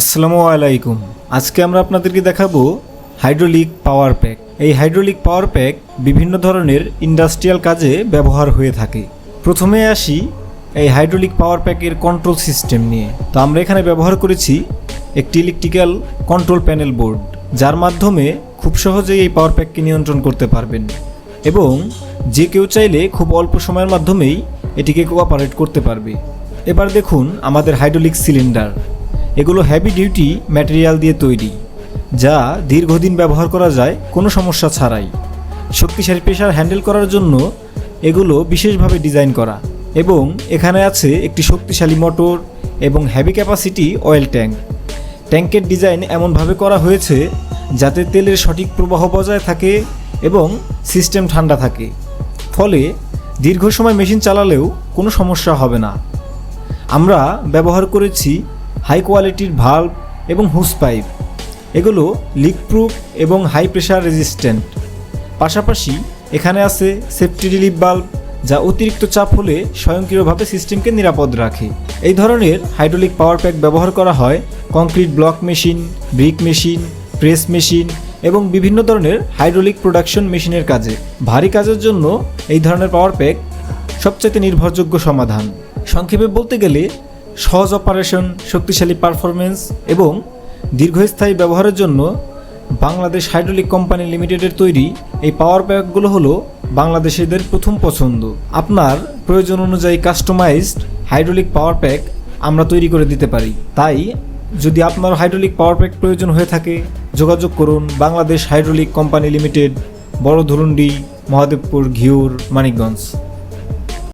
আসসালামু আলাইকুম। আজকে আমরা আপনাদেরকে দেখাবো হাইড্রোলিক পাওয়ার প্যাক। এই হাইড্রোলিক পাওয়ার প্যাক বিভিন্ন ধরনের ইন্ডাস্ট্রিয়াল কাজে ব্যবহার হয়ে থাকে। প্রথমে আসি এই হাইড্রোলিক পাওয়ার প্যাকের কন্ট্রোল সিস্টেম নিয়ে। তো আমরা এখানে ব্যবহার করেছি একটি ইলেকট্রিক্যাল কন্ট্রোল প্যানেল বোর্ড, যার মাধ্যমে খুব সহজেই এই পাওয়ার প্যাককে নিয়ন্ত্রণ করতে পারবেন। এবং যে কেউ চাইলে খুব অল্প সময়ের মাধ্যমেই এটিকে কোঅপারেট করতে পারবে। এবার দেখুন আমাদের হাইড্রোলিক সিলিন্ডার। এগুলো হ্যাভি ডিউটি ম্যাটেরিয়াল দিয়ে তৈরি, যা দীর্ঘদিন ব্যবহার করা যায়, কোনো সমস্যা ছাড়াই। শক্তিশালী প্রেশার হ্যান্ডেল করার জন্য এগুলো বিশেষভাবে ডিজাইন করা এবং এখানে আছে একটি শক্তিশালী মোটর এবং হ্যাভি ক্যাপাসিটি অয়েল ট্যাঙ্ক ট্যাঙ্কের ডিজাইন এমনভাবে করা হয়েছে যাতে তেলের সঠিক প্রবাহ বজায় থাকে এবং সিস্টেম ঠান্ডা থাকে। ফলে দীর্ঘ সময় মেশিন চালালেও কোনো সমস্যা হবে না। আমরা ব্যবহার করেছি হাই কোয়ালিটির ভাল্ব এবং হুস পাইপ। এগুলো লিক প্রুফ এবং হাই প্রেশার রেজিস্ট্যান্ট। পাশাপাশি এখানে আছে সেফটি রিলিফ বাল্ব, যা অতিরিক্ত চাপ হলে স্বয়ংক্রিয়ভাবে সিস্টেমকে নিরাপদ রাখে। এই ধরনের হাইড্রোলিক পাওয়ার প্যাক ব্যবহার করা হয় concrete block machine, brick machine, press machine এবং বিভিন্ন ধরনের হাইড্রোলিক প্রোডাকশন মেশিনের কাজে। ভারী কাজের জন্য এই ধরনের পাওয়ার প্যাক সবচেয়ে নির্ভরযোগ্য সমাধান। সংক্ষেপে বলতে গেলে সহজ অপারেশন শক্তিশালী পারফরমেন্স এবং দীর্ঘস্থায়ী ব্যবহারের জন্য বাংলাদেশ হাইড্রোলিক কোম্পানি লিমিটেডের তৈরি এই পাওয়ার প্যাকগুলো হলো বাংলাদেশিদের প্রথম পছন্দ। আপনার প্রয়োজন অনুযায়ী কাস্টমাইজড হাইড্রোলিক পাওয়ার প্যাক আমরা তৈরি করে দিতে পারি। তাই যদি আপনার হাইড্রোলিক পাওয়ার প্যাক প্রয়োজন হয়ে থাকে, যোগাযোগ করুন বাংলাদেশ হাইড্রোলিক কোম্পানি লিমিটেড, বড় ধরুন্ডি মহাদেবপুর ঘিউর মানিকগঞ্জ।